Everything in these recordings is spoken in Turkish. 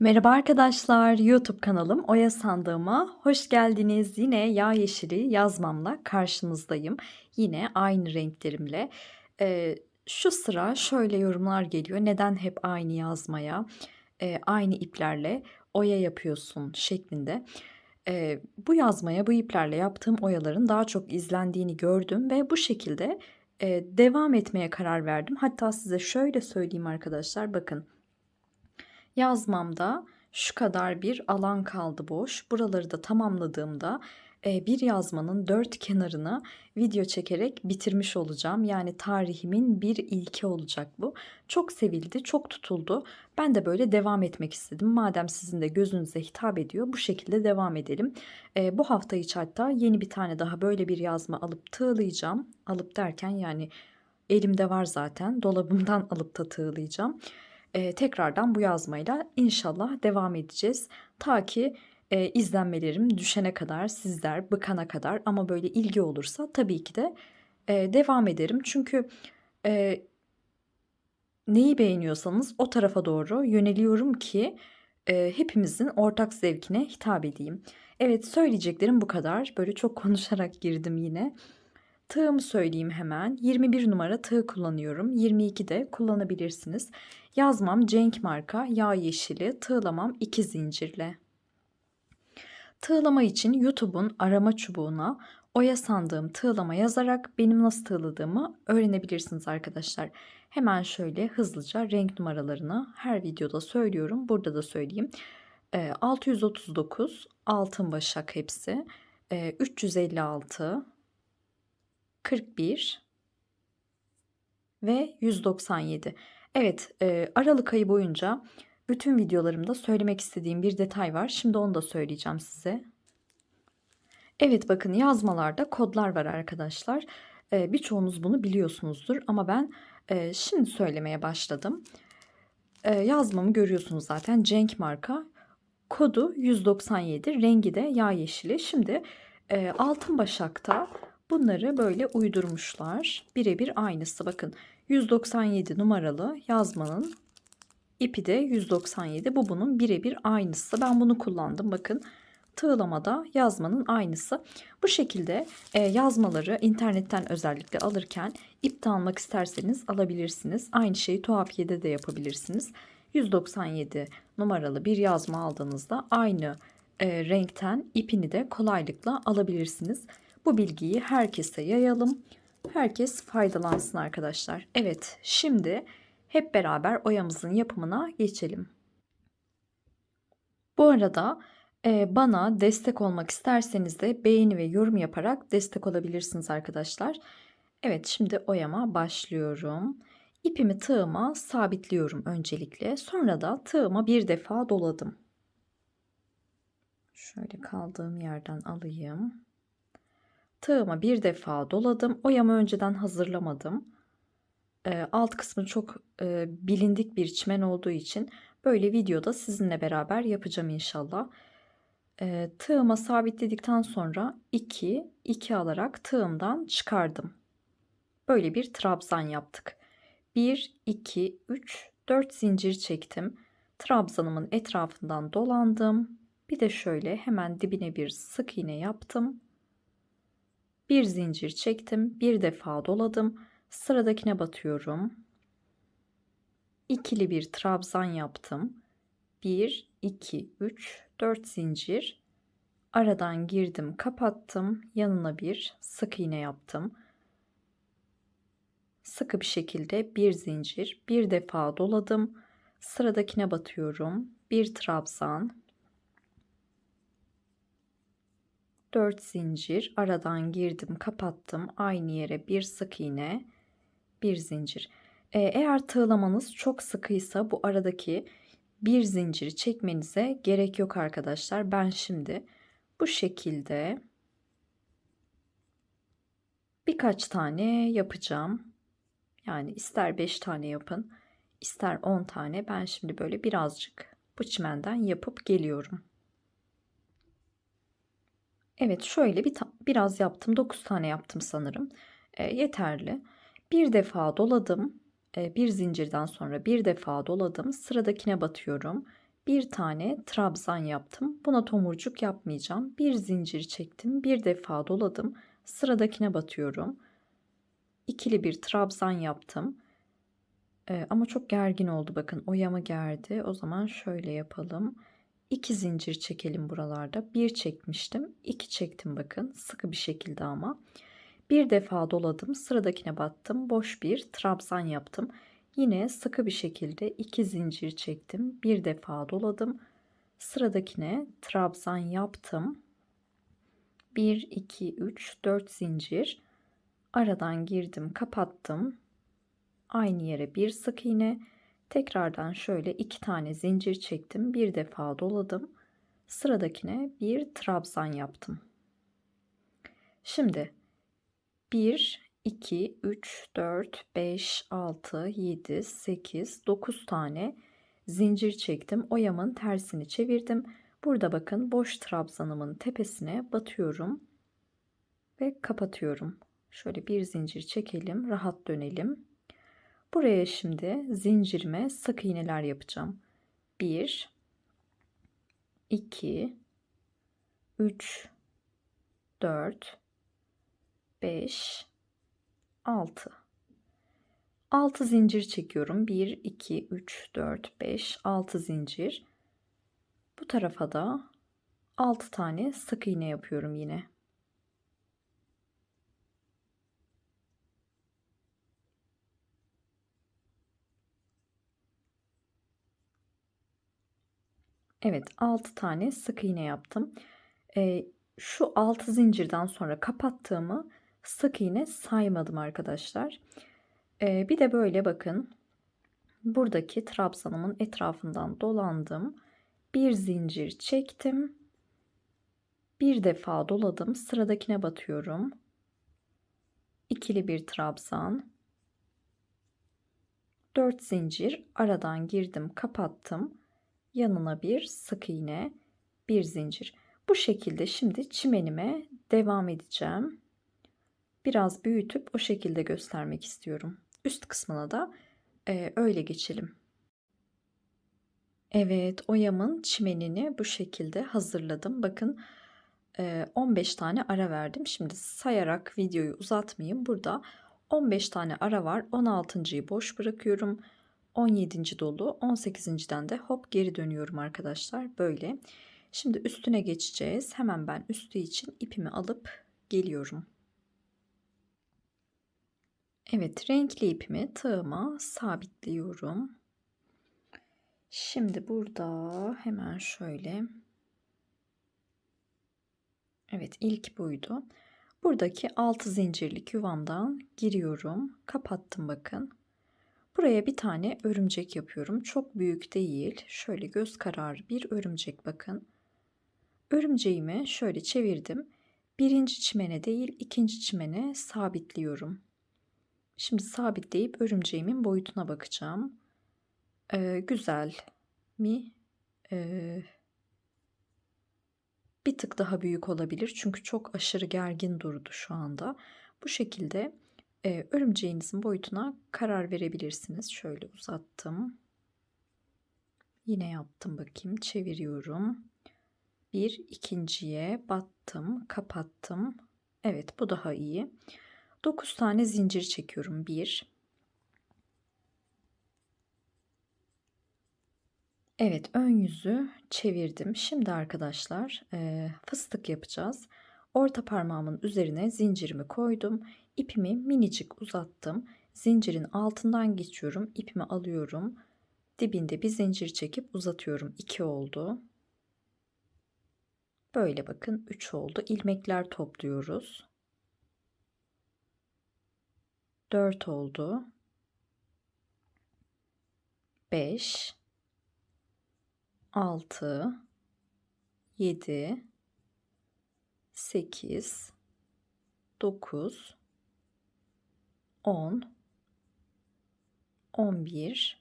Merhaba arkadaşlar, YouTube kanalım Oya Sandığıma hoş geldiniz. Yine yağ yeşili yazmamla karşınızdayım. Yine aynı renklerimle. Ee, şu sıra şöyle yorumlar geliyor. Neden hep aynı yazmaya, e, aynı iplerle oya yapıyorsun şeklinde. Ee, bu yazmaya, bu iplerle yaptığım oyaların daha çok izlendiğini gördüm ve bu şekilde e, devam etmeye karar verdim. Hatta size şöyle söyleyeyim arkadaşlar, bakın. Yazmamda şu kadar bir alan kaldı boş. Buraları da tamamladığımda e, bir yazmanın dört kenarını video çekerek bitirmiş olacağım. Yani tarihimin bir ilki olacak bu. Çok sevildi, çok tutuldu. Ben de böyle devam etmek istedim. Madem sizin de gözünüze hitap ediyor bu şekilde devam edelim. E, bu hafta içi hatta yeni bir tane daha böyle bir yazma alıp tığlayacağım. Alıp derken yani elimde var zaten dolabımdan alıp da tığlayacağım e, tekrardan bu yazmayla inşallah devam edeceğiz. Ta ki e, izlenmelerim düşene kadar, sizler bıkana kadar ama böyle ilgi olursa tabii ki de e, devam ederim. Çünkü e, neyi beğeniyorsanız o tarafa doğru yöneliyorum ki e, hepimizin ortak zevkine hitap edeyim. Evet söyleyeceklerim bu kadar. Böyle çok konuşarak girdim yine. Tığımı söyleyeyim hemen. 21 numara tığ kullanıyorum. 22 de kullanabilirsiniz. Yazmam Cenk marka yağ yeşili, tığlamam 2 zincirle. Tığlama için YouTube'un arama çubuğuna oya sandığım tığlama yazarak benim nasıl tığladığımı öğrenebilirsiniz arkadaşlar. Hemen şöyle hızlıca renk numaralarını her videoda söylüyorum. Burada da söyleyeyim. 639 altın başak hepsi. 356 41 ve 197. Evet, e, Aralık ayı boyunca bütün videolarımda söylemek istediğim bir detay var. Şimdi onu da söyleyeceğim size. Evet bakın yazmalarda kodlar var arkadaşlar. E, birçoğunuz bunu biliyorsunuzdur ama ben e, şimdi söylemeye başladım. E, yazmamı görüyorsunuz zaten Cenk marka. Kodu 197, rengi de yağ yeşili. Şimdi altın başakta bunları böyle uydurmuşlar. Birebir aynısı bakın. 197 numaralı yazmanın ipi de 197. Bu bunun birebir aynısı. Ben bunu kullandım. Bakın tığlamada yazmanın aynısı. Bu şekilde e, yazmaları internetten özellikle alırken ip de almak isterseniz alabilirsiniz. Aynı şeyi tuhafiyede de yapabilirsiniz. 197 numaralı bir yazma aldığınızda aynı e, renkten ipini de kolaylıkla alabilirsiniz. Bu bilgiyi herkese yayalım. Herkes faydalansın arkadaşlar. Evet şimdi hep beraber oyamızın yapımına geçelim. Bu arada e, bana destek olmak isterseniz de beğeni ve yorum yaparak destek olabilirsiniz arkadaşlar. Evet şimdi oyama başlıyorum. İpimi tığıma sabitliyorum öncelikle. Sonra da tığıma bir defa doladım. Şöyle kaldığım yerden alayım. Tığıma bir defa doladım. Oyamı önceden hazırlamadım. E, alt kısmı çok e, bilindik bir çimen olduğu için böyle videoda sizinle beraber yapacağım inşallah. E, tığıma sabitledikten sonra 2, 2 alarak tığımdan çıkardım. Böyle bir trabzan yaptık. 1, 2, 3, 4 zincir çektim. Trabzanımın etrafından dolandım. Bir de şöyle hemen dibine bir sık iğne yaptım bir zincir çektim. Bir defa doladım. Sıradakine batıyorum. İkili bir trabzan yaptım. 1, 2, 3, 4 zincir. Aradan girdim, kapattım. Yanına bir sık iğne yaptım. Sıkı bir şekilde bir zincir, bir defa doladım. Sıradakine batıyorum. Bir trabzan, 4 zincir aradan girdim kapattım. Aynı yere bir sık iğne bir zincir. Ee, eğer tığlamanız çok sıkıysa bu aradaki bir zinciri çekmenize gerek yok arkadaşlar. Ben şimdi bu şekilde birkaç tane yapacağım. Yani ister 5 tane yapın ister 10 tane. Ben şimdi böyle birazcık bu çimenden yapıp geliyorum Evet şöyle bir biraz yaptım. 9 tane yaptım sanırım. E, yeterli. Bir defa doladım. E, bir zincirden sonra bir defa doladım. Sıradakine batıyorum. bir tane trabzan yaptım. Buna tomurcuk yapmayacağım. Bir zincir çektim. Bir defa doladım. Sıradakine batıyorum. İkili bir trabzan yaptım. Ee, ama çok gergin oldu bakın. Oyamı gerdi. O zaman şöyle yapalım. İki zincir çekelim buralarda. Bir çekmiştim. iki çektim bakın. Sıkı bir şekilde ama. Bir defa doladım. Sıradakine battım. Boş bir trabzan yaptım. Yine sıkı bir şekilde iki zincir çektim. Bir defa doladım. Sıradakine trabzan yaptım. 1 2 3 4 zincir. Aradan girdim, kapattım. Aynı yere bir sık iğne. Tekrardan şöyle iki tane zincir çektim. Bir defa doladım. Sıradakine bir trabzan yaptım. Şimdi 1 2, 3, 4, 5, 6, 7, 8, 9 tane zincir çektim. Oyamın tersini çevirdim. Burada bakın boş trabzanımın tepesine batıyorum ve kapatıyorum. Şöyle bir zincir çekelim, rahat dönelim. Buraya şimdi zincirime sık iğneler yapacağım. 1 2 3 4 5 6 6 zincir çekiyorum. 1 2 3 4 5 6 zincir. Bu tarafa da 6 tane sık iğne yapıyorum yine Evet 6 tane sık iğne yaptım. Ee, şu 6 zincirden sonra kapattığımı sık iğne saymadım arkadaşlar. Ee, bir de böyle bakın. Buradaki trabzanımın etrafından dolandım. Bir zincir çektim. Bir defa doladım. Sıradakine batıyorum. İkili bir trabzan. 4 zincir aradan girdim, kapattım. Yanına bir sık iğne, bir zincir. Bu şekilde şimdi çimenime devam edeceğim biraz büyütüp o şekilde göstermek istiyorum. Üst kısmına da e, öyle geçelim. Evet oyamın çimenini bu şekilde hazırladım. Bakın e, 15 tane ara verdim. Şimdi sayarak videoyu uzatmayayım. Burada 15 tane ara var. 16.yı boş bırakıyorum. 17. dolu. 18.den de hop geri dönüyorum arkadaşlar. Böyle. Şimdi üstüne geçeceğiz. Hemen ben üstü için ipimi alıp geliyorum. Evet, renkli ipimi tığıma sabitliyorum. Şimdi burada hemen şöyle Evet, ilk buydu. Buradaki 6 zincirlik yuvamdan giriyorum. Kapattım bakın. Buraya bir tane örümcek yapıyorum. Çok büyük değil. Şöyle göz kararı bir örümcek bakın. Örümceğimi şöyle çevirdim. Birinci çimene değil ikinci çimene sabitliyorum. Şimdi sabitleyip örümceğimin boyutuna bakacağım. Ee, güzel mi? Ee, bir tık daha büyük olabilir çünkü çok aşırı gergin durdu şu anda. Bu şekilde e, örümceğinizin boyutuna karar verebilirsiniz. Şöyle uzattım. Yine yaptım bakayım. Çeviriyorum. Bir ikinciye battım, kapattım. Evet bu daha iyi. 9 tane zincir çekiyorum. 1 Evet ön yüzü çevirdim. Şimdi arkadaşlar e, fıstık yapacağız. Orta parmağımın üzerine zincirimi koydum. İpimi minicik uzattım. Zincirin altından geçiyorum. İpimi alıyorum. Dibinde bir zincir çekip uzatıyorum. 2 oldu. Böyle bakın 3 oldu. İlmekler topluyoruz. 4 oldu. 5 6 7 8 9 10 11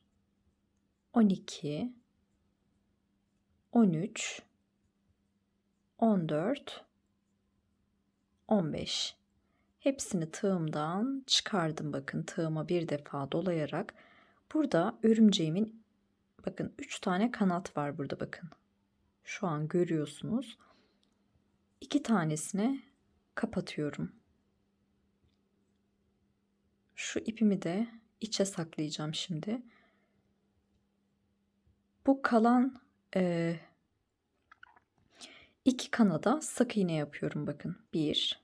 12 13 14 15 Hepsini tığımdan çıkardım bakın tığıma bir defa dolayarak. Burada örümceğimin Bakın 3 tane kanat var burada bakın. Şu an görüyorsunuz. 2 tanesine kapatıyorum. Şu ipimi de içe saklayacağım şimdi. Bu kalan e, iki kanada sık iğne yapıyorum bakın. 1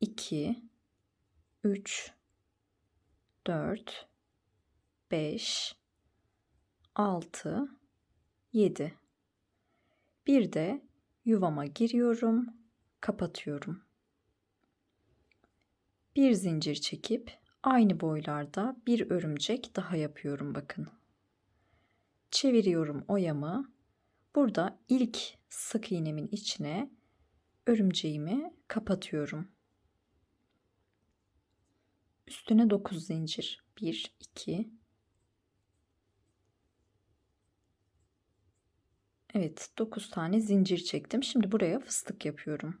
2 3 4 5 6 7 Bir de yuvama giriyorum, kapatıyorum. Bir zincir çekip aynı boylarda bir örümcek daha yapıyorum bakın. Çeviriyorum oyamı. Burada ilk sık iğnemin içine örümceğimi kapatıyorum. Üstüne 9 zincir. 1 2 Evet, 9 tane zincir çektim. Şimdi buraya fıstık yapıyorum.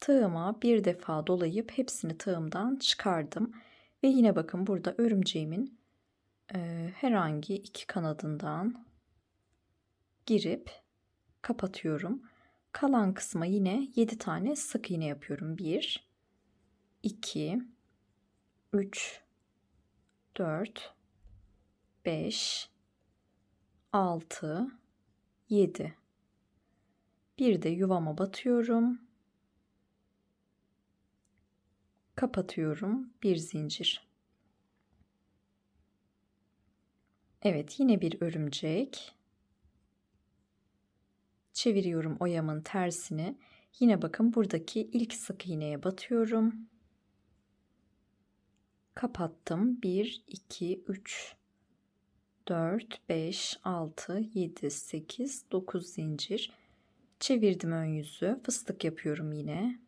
Tığıma bir defa dolayıp hepsini tığımdan çıkardım ve yine bakın burada örümceğimin e, herhangi iki kanadından girip kapatıyorum. Kalan kısma yine 7 tane sık iğne yapıyorum. 1 2 3 4 5 6 7 bir de yuvama batıyorum kapatıyorum. Bir zincir. Evet yine bir örümcek. Çeviriyorum oyamın tersini. Yine bakın buradaki ilk sık iğneye batıyorum. Kapattım. 1 2 3 4 5 6 7 8 9 zincir. Çevirdim ön yüzü. Fıstık yapıyorum yine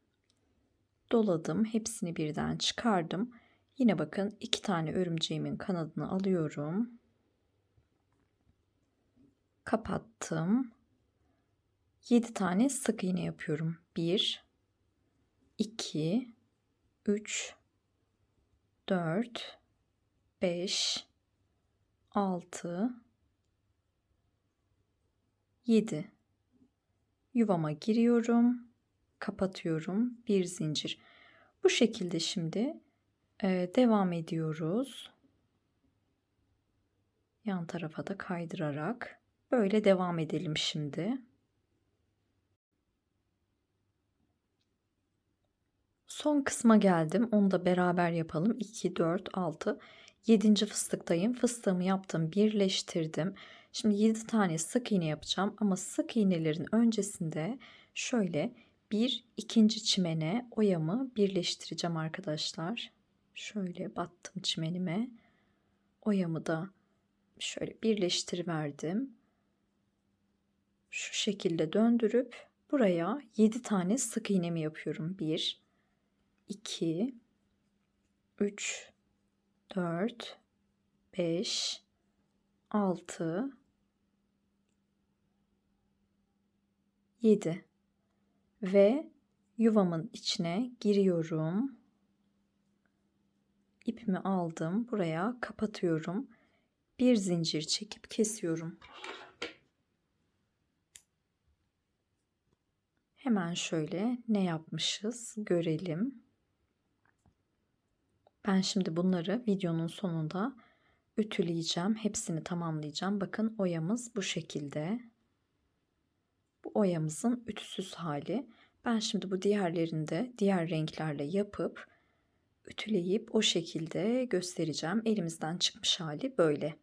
doladım hepsini birden çıkardım. Yine bakın iki tane örümceğimin kanadını alıyorum. Kapattım. 7 tane sık iğne yapıyorum. 1 2 3 4 5 6 7 yuvama giriyorum kapatıyorum. Bir zincir. Bu şekilde şimdi e, devam ediyoruz. Yan tarafa da kaydırarak böyle devam edelim şimdi. Son kısma geldim. Onu da beraber yapalım. 2 4 6 7. fıstıktayım. Fıstığımı yaptım. Birleştirdim. Şimdi 7 tane sık iğne yapacağım. Ama sık iğnelerin öncesinde şöyle bir ikinci çimene oyamı birleştireceğim arkadaşlar. Şöyle battım çimenime. Oyamı da şöyle birleştiriverdim. Şu şekilde döndürüp buraya 7 tane sık iğnemi yapıyorum. 1 2 3 4 5 6 7 ve yuvamın içine giriyorum. İpimi aldım. Buraya kapatıyorum. Bir zincir çekip kesiyorum. Hemen şöyle ne yapmışız görelim. Ben şimdi bunları videonun sonunda ütüleyeceğim. Hepsini tamamlayacağım. Bakın oyamız bu şekilde. Bu oyamızın ütüsüz hali. Ben şimdi bu diğerlerini de diğer renklerle yapıp ütüleyip o şekilde göstereceğim. Elimizden çıkmış hali böyle.